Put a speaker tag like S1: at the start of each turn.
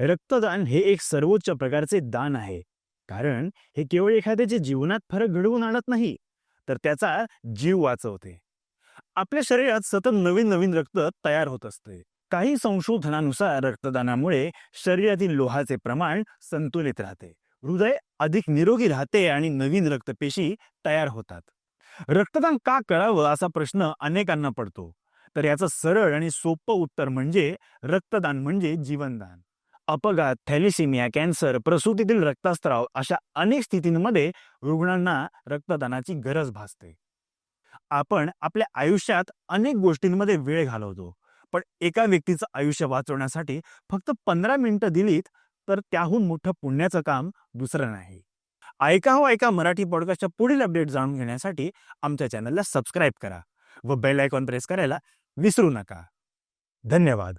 S1: रक्तदान हे एक सर्वोच्च प्रकारचे दान आहे. कारण हे केवळ एखाद्याच्या जीवनात फरक घडवून आणत नाही तर त्याचा जीव वाचवते. आपल्या शरीरात सतत नवीन नवीन रक्त तयार होत असते. काही संशोधनानुसार रक्तदानामुळे शरीरातील लोहाचे प्रमाण संतुलित राहते. हृदय अधिक निरोगी राहते आणि नवीन रक्तपेशी तयार होतात. रक्तदान का करावं असा प्रश्न अनेकांना पडतो. तर याचं सरळ आणि सोपं उत्तर म्हणजे रक्तदान म्हणजे जीवनदान. अपघात थॅलिसिमिया कॅन्सर प्रसूतीतील रक्तस्त्राव अशा अनेक स्थितींमध्ये रुग्णांना रक्तदानाची गरज भासते. आपण आपल्या आयुष्यात अनेक गोष्टींमध्ये वेळ घालवतो पण एका व्यक्तीचं आयुष्य वाचवण्यासाठी फक्त पंधरा मिनिटं दिलीत तर त्याहून मोठं पुण्याचं काम दुसरं नाही. ऐका हो ऐका मराठी पॉडकास्टच्या पुढील अपडेट जाणून घेण्यासाठी आमच्या चॅनलला सबस्क्राईब करा व बेल आयकॉन प्रेस करायला विसरू नका. धन्यवाद.